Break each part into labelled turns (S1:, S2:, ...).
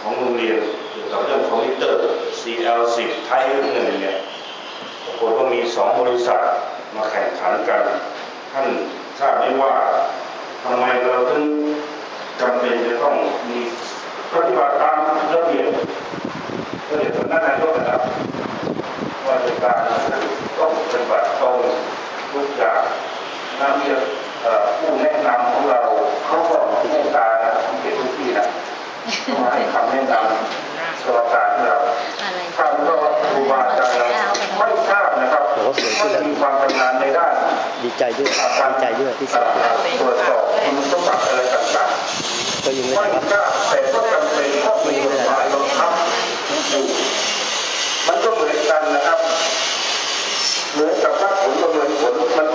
S1: ของโรงเรียนเกี่ยวกับเรื่องคอมพิวเตอร์ CL10 ไทยเงินเนี่ยปรากฏว่ามีสองบริษัทมาแข่งขันกัน ท่านทราบไหมว่าทำไมเราถึงจำเป็นจะต้องมีปฏิบัติตามระเบียบระเบียบสำนักงานยกระดับว่าราชการต้องปฏิบัติตรงทุกอย่างนักเรียนเอ่อผู้ ให้คำแนะนำกรรมการของเราท่านก็ครูบาอาจารย์ไม่ทราบนะครับไม่มีความชำนาญในด้าน
S2: ดีใจด้วย
S1: การ
S2: ดีใจด้วยที่สวย
S1: ตรวจสอบคุณสมบัติอะไรต่าง
S2: ก็ยัง
S1: ๆ
S2: ไม่
S1: ไม่
S2: ได้รับ
S1: ทราบแต่ก็จำเป็นต้องมีกฎหมายบังคับอยู่มันก็เหมือนกันนะครับ เหมือนกับว่าผลประเมินผลมัน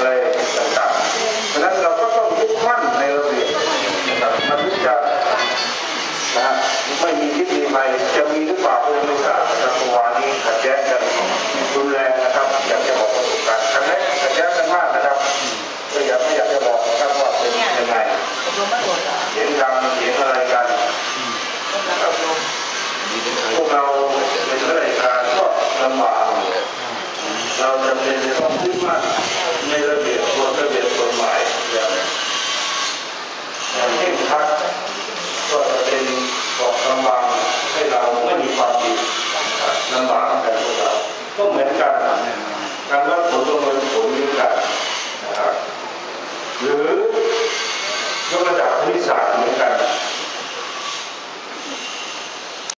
S1: อะไรต่างๆ เพราะนั้นเราก็ต้องยึดมั่นในระเบียบนะครับมันถึงจะนะฮะไม่มีทิศมีภัยจะมีหรือ จำเป็นจะต้องยึดมั่นในระเบียบกฎระเบียบกฎหมายอย่างอย่างเข่งคักก็จะเป็นกอกกำบังให้เราไม่มีความผิดลำบากกันพวกเราก็เหมือนกันการรับผลประเมินผลเหมือนกันบหรือยกระดับริษัทเหมือนกัน